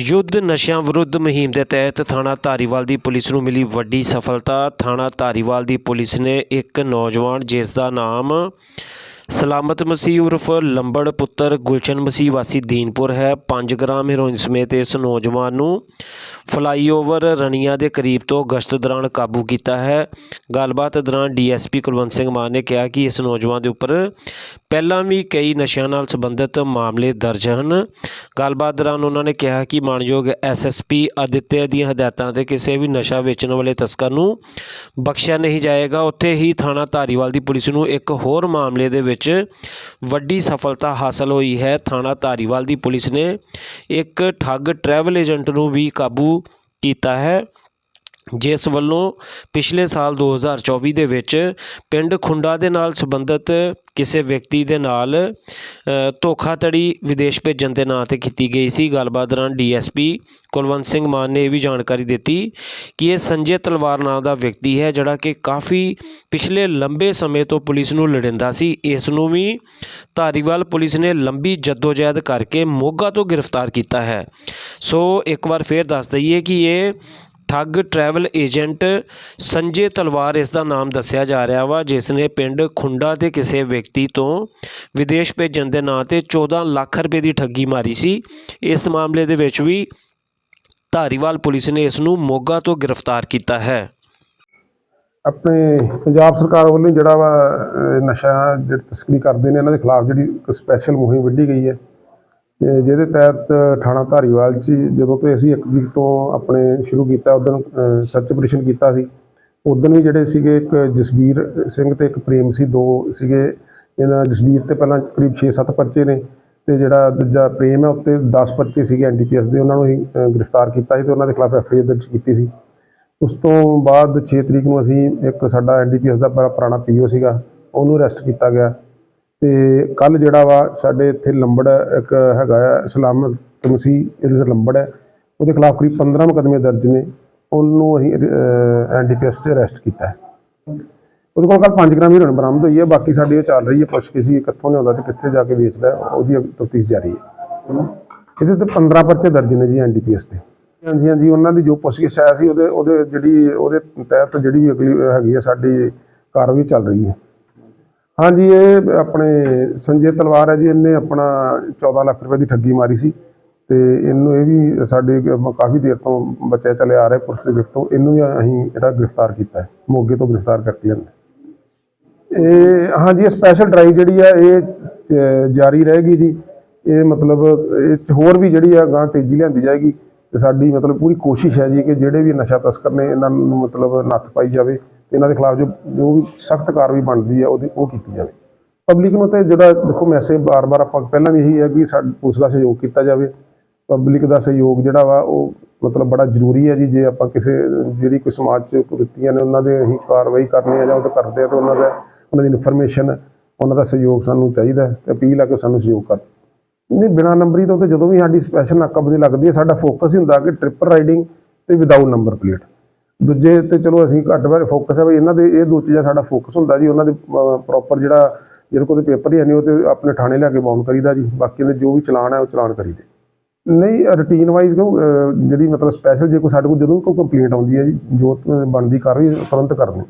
ਯੁੱਧ ਨਸ਼ਿਆਂ ਵਿਰੁੱਧ ਮੁਹਿੰਮ ਦੇ ਤਹਿਤ ਥਾਣਾ ਧਾਰੀਵਾਲ ਦੀ ਪੁਲਿਸ ਨੂੰ ਮਿਲੀ ਵੱਡੀ ਸਫਲਤਾ। ਥਾਣਾ ਧਾਰੀਵਾਲ ਦੀ ਪੁਲਿਸ ਨੇ ਇੱਕ ਨੌਜਵਾਨ, ਜਿਸ ਦਾ ਨਾਮ ਸਲਾਮਤ ਮਸੀਹ ਉਰਫ ਲੰਬੜ ਪੁੱਤਰ ਗੁਲਸ਼ਨ ਮਸੀਹ ਵਾਸੀ ਦੀਨਪੁਰ ਹੈ। 5 ਗ੍ਰਾਮ ਹੈਰੋਇਨ ਸਮੇਤ ਇਸ ਨੌਜਵਾਨ ਨੂੰ ਫਲਾਈਓਵਰ ਰਣੀਆਂ ਦੇ ਕਰੀਬ ਤੋਂ ਗਸ਼ਤ ਦੌਰਾਨ ਕਾਬੂ ਕੀਤਾ ਹੈ। ਗੱਲਬਾਤ ਦੌਰਾਨ ਡੀਐਸਪੀ ਕੁਲਵੰਤ ਸਿੰਘ ਮਾਨ ਨੇ ਕਿਹਾ ਕਿ ਇਸ ਨੌਜਵਾਨ ਦੇ ਉੱਪਰ ਪਹਿਲਾਂ ਵੀ ਕਈ ਨਸ਼ਿਆਂ ਨਾਲ ਸੰਬੰਧਿਤ ਮਾਮਲੇ ਦਰਜ ਹਨ। ਗੱਲਬਾਤ ਦੌਰਾਨ ਉਹਨਾਂ ਨੇ ਕਿਹਾ ਕਿ ਮਾਨਯੋਗ ਐਸਐਸਪੀ ਆਦਿੱਤਿਆ ਦੀਆਂ ਹਦਾਇਤਾਂ ਤੇ ਕਿਸੇ ਵੀ ਨਸ਼ਾ ਵੇਚਣ ਵਾਲੇ ਤਸਕਰ ਨੂੰ ਬਖਸ਼ਿਆ ਨਹੀਂ ਜਾਏਗਾ। ਉੱਥੇ ਹੀ ਥਾਣਾ ਧਾਰੀਵਾਲ ਦੀ ਪੁਲਿਸ ਨੂੰ ਇੱਕ ਹੋਰ ਮਾਮਲੇ ਦੇ ਵਿੱਚ ਵੱਡੀ ਸਫਲਤਾ ਹਾਸਲ ਹੋਈ ਹੈ। ਥਾਣਾ ਧਾਰੀਵਾਲ ਦੀ ਪੁਲਿਸ ਨੇ ਇੱਕ ਠੱਗ ਟਰੈਵਲ ਏਜੰਟ ਨੂੰ ਵੀ ਕਾਬੂ ਕੀਤਾ ਹੈ। ਜਿਸ ਵੱਲੋਂ ਪਿਛਲੇ ਸਾਲ 2024 ਦੇ ਵਿੱਚ ਪਿੰਡ ਖੁੰਡਾ ਦੇ ਨਾਲ ਸੰਬੰਧਿਤ ਕਿਸੇ ਵਿਅਕਤੀ ਦੇ ਨਾਲ ਧੋਖਾਧੜੀ ਵਿਦੇਸ਼ ਭੇਜਣ ਦੇ ਨਾਂ ਤੇ ਕੀਤੀ ਗਈ ਸੀ। ਗੱਲਬਾਤ ਦੌਰਾਨ ਡੀਐਸਪੀ ਕੁਲਵੰਤ ਸਿੰਘ ਮਾਨ ਨੇ ਇਹ ਵੀ ਜਾਣਕਾਰੀ ਦਿੱਤੀ ਕਿ ਇਹ ਸੰਜੇ ਤਲਵਾਰ ਨਾਂ ਦਾ ਵਿਅਕਤੀ ਹੈ, ਜਿਹੜਾ ਕਿ ਕਾਫੀ ਪਿਛਲੇ ਲੰਬੇ ਸਮੇਂ ਤੋਂ ਪੁਲਿਸ ਨੂੰ ਲੜਿੰਦਾ ਸੀ। ਇਸ ਨੂੰ ਵੀ ਧਾਰੀਵਾਲ ਪੁਲਿਸ ਨੇ ਲੰਬੀ ਜਦੋਜਹਿਦ ਕਰਕੇ ਮੋਗਾ ਤੋਂ ਗ੍ਰਿਫਤਾਰ ਕੀਤਾ ਹੈ। ਸੋ ਇੱਕ ਵਾਰ ਫੇਰ ਦੱਸ ਦਈਏ ਕਿ ਇਹ ਠੱਗ ਟਰੈਵਲ ਏਜੰਟ ਸੰਜੇ ਤਲਵਾਰ ਇਸ ਦਾ ਨਾਮ ਦੱਸਿਆ ਜਾ ਰਿਹਾ ਵਾ ਜਿਸ ਨੇ ਪਿੰਡ ਖੁੰਡਾ ਦੇ ਕਿਸੇ ਵਿਅਕਤੀ ਤੋਂ ਵਿਦੇਸ਼ ਭੇਜਣ ਦੇ ਨਾਂ ਤੇ 14 ਲੱਖ ਰੁਪਏ ਦੀ ਠੱਗੀ ਮਾਰੀ ਸੀ। ਇਸ ਮਾਮਲੇ ਦੇ ਵਿੱਚ ਵੀ ਧਾਰੀਵਾਲ ਪੁਲਿਸ ਨੇ ਇਸ ਨੂੰ ਮੋਗਾ ਤੋਂ ਗ੍ਰਿਫਤਾਰ ਕੀਤਾ ਹੈ। ਆਪਣੇ ਪੰਜਾਬ ਸਰਕਾਰ ਵੱਲੋਂ ਜਿਹੜਾ ਵਾ ਨਸ਼ਾ ਜਿਹੜੀ ਤਸਕਰੀ ਕਰਦੇ ਨੇ, ਇਹਨਾਂ ਦੇ ਖਿਲਾਫ ਜਿਹੜੀ ਇੱਕ ਸਪੈਸ਼ਲ ਮੁਹਿੰਮ ਵਿੱਢੀ ਗਈ ਹੈ। ਤੇ ਜਿਹਦੇ ਤਹਿਤ ਥਾਣਾ ਧਾਰੀਵਾਲ 'ਚ ਜਦੋਂ ਕਿ ਅਸੀਂ ਇੱਕ ਤਰੀਕ ਤੋਂ ਆਪਣੇ ਸ਼ੁਰੂ ਕੀਤਾ ਉਦੋਂ ਸਰਚ ਆਪਰੇਸ਼ਨ ਕੀਤਾ ਸੀ। ਉਦੋਂ ਵੀ ਜਿਹੜੇ ਸੀਗੇ ਇੱਕ ਜਸਵੀਰ ਸਿੰਘ ਤੇ ਇੱਕ ਪ੍ਰੇਮ ਸੀ, ਦੋ ਸੀਗੇ। ਇਹਨਾਂ ਜਸਵੀਰ ਤੇ ਪਹਿਲਾਂ ਕਰੀਬ 6-7 ਪਰਚੇ ਨੇ ਤੇ ਜਿਹੜਾ ਦੂਜਾ ਪ੍ਰੇਮ ਹੈ, ਉੱਤੇ 10 ਪਰਚੇ ਸੀਗੇ ਐਨਡੀਪੀਐਸ ਦੇ। ਉਹਨਾਂ ਨੂੰ ਅਸੀਂ ਗ੍ਰਿਫਤਾਰ ਕੀਤਾ ਸੀ ਤੇ ਉਹਨਾਂ ਦੇ ਖਿਲਾਫ ਐਫਆਈਆਰ ਦਰਜ ਕੀਤੀ ਸੀ। ਉਸ ਤੋਂ ਬਾਅਦ 6 ਤਰੀਕ ਨੂੰ ਅਸੀਂ ਇੱਕ ਸਾਡਾ ਐਨਡੀਪੀਐਸ ਦਾ ਬੜਾ ਪੁਰਾਣਾ ਪੀਓ ਸੀਗਾ, ਉਹਨੂੰ ਅਰੈਸਟ ਕੀਤਾ ਗਿਆ। ਤੇ ਕੱਲ ਜਿਹੜਾ ਵਾ ਸਾਡੇ ਇੱਥੇ ਲੰਬੜ ਇੱਕ ਹੈਗਾ ਆ ਸਲਾਮਤ ਤਮਸੀ, ਇਹਦੇ ਲੰਬੜ ਹੈ। ਉਹਦੇ ਖਿਲਾਫ ਕਰੀਬ 15 ਮੁਕੱਦਮੇ ਦਰਜ ਨੇ। ਉਹਨੂੰ ਅਸੀਂ ਐਨਡੀਪੀਐਸ 'ਚ ਅਰੈਸਟ ਕੀਤਾ ਉਹਦੇ ਕੋਲ ਕੱਲ 5 ਗ੍ਰਾਮ ਹੀਰੋਇਨ ਬਰਾਮਦ ਹੋਈ ਹੈ। ਬਾਕੀ ਸਾਡੀ ਉਹ ਚੱਲ ਰਹੀ ਹੈ, ਪੁੱਛ ਸੀ ਕਿੱਥੋਂ ਲਿਆਉਂਦਾ ਤੇ ਕਿੱਥੇ ਜਾ ਕੇ ਵੇਚਦਾ, ਉਹਦੀ ਤਫਤੀਸ਼ ਜਾਰੀ ਹੈ। ਇਹਦੇ ਤੇ 15 ਪਰਚੇ ਦਰਜ ਨੇ ਜੀ ਐਨਡੀਪੀਐਸ ਤੇ। ਹਾਂਜੀ ਹਾਂਜੀ, ਉਹਨਾਂ ਦੀ ਜੋ ਪੁੱਛਗਿੱਛ ਆਇਆ ਸੀ, ਉਹਦੇ ਉਹਦੇ ਜਿਹੜੀ, ਉਹਦੇ ਤਹਿਤ ਜਿਹੜੀ ਵੀ ਅਗਲੀ ਹੈਗੀ ਹੈ ਸਾਡੀ ਕਾਰਵਾਈ ਚੱਲ ਰਹੀ ਹੈ। ਹਾਂਜੀ, ਇਹ ਆਪਣੇ ਸੰਜੇ ਤਲਵਾਰ ਹੈ ਜੀ, ਇਹਨੇ ਆਪਣਾ 14 ਲੱਖ ਰੁਪਏ ਦੀ ਠੱਗੀ ਮਾਰੀ ਸੀ ਤੇ ਇਹਨੂੰ ਇਹ ਵੀ ਸਾਡੇ ਕਾਫੀ ਦੇਰ ਤੋਂ ਬਚਿਆ ਚਲੇ ਆ ਰਿਹਾ ਪੁਲਿਸ ਦੇ ਗ੍ਰਿਫਤ ਤੋਂ। ਇਹਨੂੰ ਵੀ ਅਸੀਂ ਜਿਹੜਾ ਗ੍ਰਿਫਤਾਰ ਕੀਤਾ ਹੈ, ਮੋਗੇ ਤੋਂ ਗ੍ਰਿਫਤਾਰ ਕਰਕੇ ਲਿਆਂਦਾ ਇਹ, ਹਾਂਜੀ, ਇਹ ਸਪੈਸ਼ਲ ਡਰਾਈਵ ਜਿਹੜੀ ਆ, ਇਹ ਜਾਰੀ ਰਹੇਗੀ ਜੀ। ਇਹ ਮਤਲਬ, ਇਹ ਹੋਰ ਵੀ ਜਿਹੜੀ ਆ ਗਾਂ ਤੇਜ਼ੀ ਲਿਆਂਦੀ ਜਾਏਗੀ। ਤੇ ਸਾਡੀ ਮਤਲਬ ਪੂਰੀ ਕੋਸ਼ਿਸ਼ ਹੈ ਜੀ ਕਿ ਜਿਹੜੇ ਵੀ ਨਸ਼ਾ ਤਸਕਰ ਨੇ, ਇਹਨਾਂ ਨੂੰ ਮਤਲਬ ਨੱਥ ਪਾਈ ਜਾਵੇ ਤੇ ਇਹਨਾਂ ਦੇ ਖਿਲਾਫ ਜੋ ਜੋ ਵੀ ਸਖਤ ਕਾਰਵਾਈ ਬਣਦੀ ਹੈ, ਉਹਦੀ ਉਹ ਕੀਤੀ ਜਾਵੇ। ਪਬਲਿਕ ਨੂੰ ਤੇ ਜਿਹੜਾ ਦੇਖੋ ਮੈਸੇਜ ਬਾਰ-ਬਾਰ ਆਪਾਂ ਪਹਿਲਾਂ ਵੀ ਇਹੀ ਹੈ ਕਿ ਸਾਡੀ, ਪੁਲਿਸ ਦਾ ਸਹਿਯੋਗ ਕੀਤਾ ਜਾਵੇ। ਪਬਲਿਕ ਦਾ ਸਹਿਯੋਗ ਜਿਹੜਾ ਵਾ, ਉਹ ਮਤਲਬ ਬੜਾ ਜ਼ਰੂਰੀ ਹੈ ਜੀ, ਜੇ ਆਪਾਂ ਕਿਸੇ, ਜਿਹੜੀ ਕੋਈ ਸਮਾਜ 'ਚ ਕੁਰੀਤੀਆਂ ਨੇ, ਉਹਨਾਂ ਦੇ ਅਸੀਂ ਕਾਰਵਾਈ ਕਰਨੀ ਹੈ ਜਾਂ ਉਹ ਤਾਂ ਕਰਦੇ ਆ, ਤਾਂ ਉਹਨਾਂ ਦਾ, ਉਹਨਾਂ ਦੀ ਇਨਫੋਰਮੇਸ਼ਨ ਉਹਨਾਂ ਦਾ ਸਹਿਯੋਗ ਸਾਨੂੰ ਚਾਹੀਦਾ ਹੈ ਤੇ ਅਪੀਲ ਆ ਕਿ ਸਾਨੂੰ ਸਹਿਯੋਗ ਕਰ ਨਹੀਂ, ਬਿਨਾ ਨੰਬਰੀ ਤੋਂ ਤੇ ਜਦੋਂ ਵੀ ਸਾਡੀ ਸਪੈਸ਼ਲ ਨਾਕਾਬੰਦੀ ਲੱਗਦੀ ਹੈ, ਸਾਡਾ ਫੋਕਸ ਹੀ ਹੁੰਦਾ ਕਿ ਟ੍ਰਿਪਲ ਰਾਈਡਿੰਗ ਤੇ ਵਿਦਆਊਟ ਨੰਬਰ ਪਲੇਟ ਦੂਜੇ ਤੇ ਚਲੋ ਅਸੀਂ ਘੱਟ ਵਾਰ ਫੋਕਸ ਹੈ ਵੀ ਇਹਨਾਂ ਦੇ, ਇਹ ਦੋ ਚੀਜ਼ਾਂ ਸਾਡਾ ਫੋਕਸ ਹੁੰਦਾ ਜੀ, ਉਹਨਾਂ ਦੇ ਪ੍ਰੋਪਰ ਜਿਹੜਾ, ਜਿਹੜੇ ਕੋਲ ਪੇਪਰ ਹੀ ਹੈ ਨਹੀਂ, ਉਹ ਤੇ ਆਪਣੇ ਥਾਣੇ ਲਿਆ ਕੇ ਬਾਉਂਡ ਕਰੀਦਾ ਜੀ, ਬਾਕੀ ਦੇ ਜੋ ਵੀ ਚਲਾਨ ਹੈ ਉਹ ਚਲਾਨ ਕਰੀਦੇ ਨਹੀਂ ਰੂਟੀਨ ਵਾਈਜ਼ ਜਿਹੜੀ ਮਤਲਬ ਸਪੈਸ਼ਲ ਜੇ ਕੋਈ ਸਾਡੇ ਕੋਲ ਜਦੋਂ ਕੋਈ ਕੰਪਲੇਂਟ ਆਉਂਦੀ ਹੈ ਜੀ, ਜੋ ਬਣਦੀ ਕਾਰਵਾਈ ਤੁਰੰਤ ਕਰਨੀ।